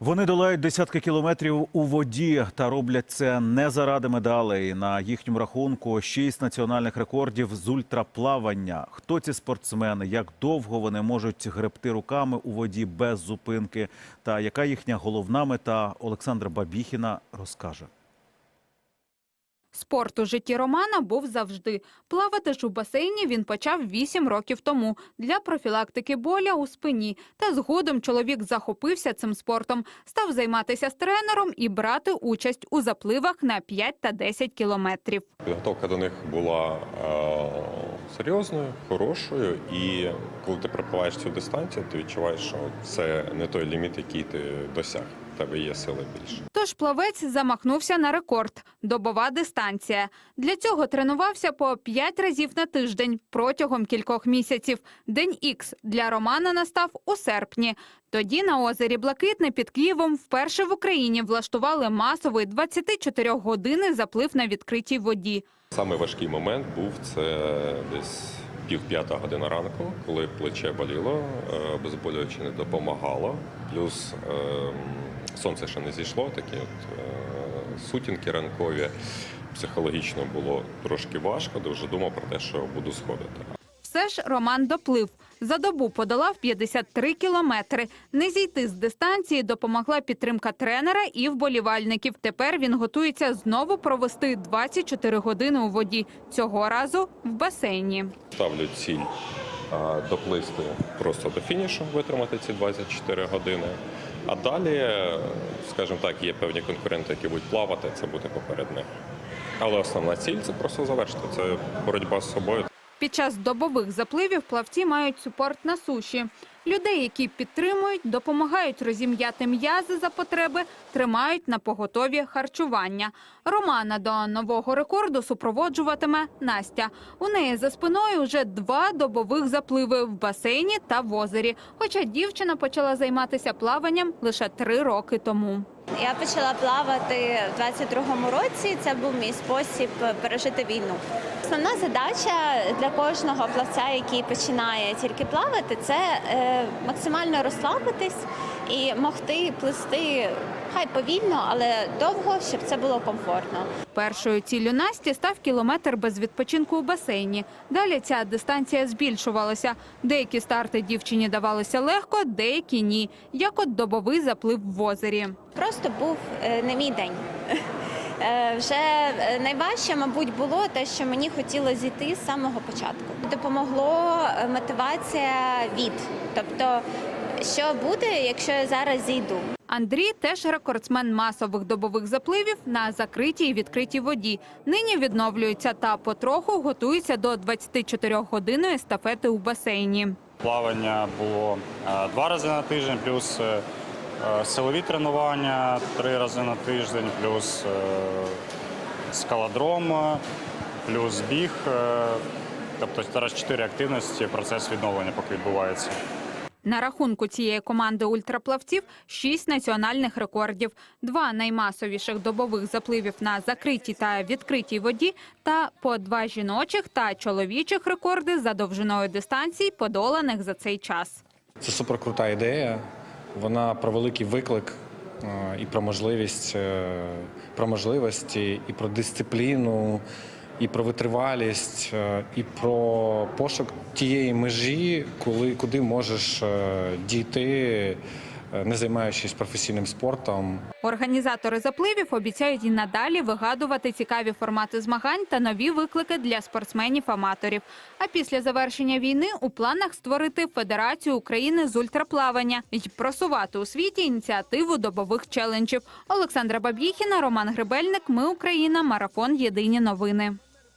Вони долають десятки кілометрів у воді та роблять це не заради медалей. На їхньому рахунку шість національних рекордів з ультраплавання. Хто ці спортсмени? Як довго вони можуть гребти руками у воді без зупинки? Та яка їхня головна мета? Олександра Бабіхіна розкаже. Спорт у житті Романа був завжди. Плавати ж у басейні він почав 8 років тому для профілактики боля у спині. Та згодом чоловік захопився цим спортом, став займатися з тренером і брати участь у запливах на 5 та 10 кілометрів. Підготовка до них була е, серйозною, хорошою, і коли ти пропливаєш цю дистанцію, ти відчуваєш, що це не той ліміт, який ти досяг. В тебе є сили більше. Тож плавець замахнувся на рекорд – добова дистанція. Для цього тренувався по 5 разів на тиждень протягом кількох місяців. День Ікс для Романа настав у серпні. Тоді на озері Блакитне під Києвом вперше в Україні влаштували масовий 24-годинний заплив на відкритій воді. Самий важкий момент був це десь пів п'ята година ранку, коли плече боліло, е, обезболююче не допомагало. Плюс е, сонце ще не зійшло, такі от е, сутінки ранкові. Психологічно було трошки важко, дуже думав про те, що буду сходити. Все ж Роман доплив. За добу подолав 53 кілометри. Не зійти з дистанції допомогла підтримка тренера і вболівальників. Тепер він готується знову провести 24 години у воді. Цього разу в басейні. Ставлю ціль доплисти просто до фінішу, витримати ці 24 години. А далі, скажімо так, є певні конкуренти, які будуть плавати, це буде поперед. Але основна ціль це просто завершити. Це боротьба з собою. Під час добових запливів плавці мають супорт на суші. Людей, які підтримують, допомагають розім'яти м'язи за потреби, тримають на поготові харчування. Романа до нового рекорду супроводжуватиме Настя. У неї за спиною вже два добових запливи в басейні та в озері. Хоча дівчина почала займатися плаванням лише три роки тому. Я почала плавати в 22-му році. Це був мій спосіб пережити війну. Основна задача для кожного плавця, який починає тільки плавати, це е, максимально розслабитись і могти плисти хай повільно, але довго, щоб це було комфортно. Першою ціллю Насті став кілометр без відпочинку у басейні. Далі ця дистанція збільшувалася. Деякі старти дівчині давалися легко, деякі ні, як от добовий заплив в озері. Просто був е, не мій день. Е, Вже е, найважче, мабуть, було те, що мені хотілося зійти з самого початку. Допомогло мотивація від, тобто, що буде, якщо я зараз зійду. Андрій теж рекордсмен масових добових запливів на закритій і відкритій воді. Нині відновлюється та потроху готується до 24-годинної естафети у басейні. Плавання було е, два рази на тиждень, плюс е, е, силові тренування три рази на тиждень, плюс скалодром, плюс біг. Тобто зараз чотири активності, процес відновлення поки відбувається. На рахунку цієї команди ультраплавців шість національних рекордів, два наймасовіших добових запливів на закритій та відкритій воді, та по два жіночих та чоловічих рекорди за довжиною дистанцій, подоланих за цей час. Це суперкрута ідея. Вона про великий виклик е, і про можливість, е, про можливості, і про дисципліну, і про витривалість, е, і про пошук тієї межі, коли куди можеш е, дійти, е, не займаючись професійним спортом. Організатори запливів обіцяють і надалі вигадувати цікаві формати змагань та нові виклики для спортсменів-аматорів. А після завершення війни у планах створити Федерацію України з ультраплавання і просувати у світі ініціативу добових челенджів. Олександра Баб'їхіна, Роман Гребельник. Ми Україна. Марафон. Єдині новини.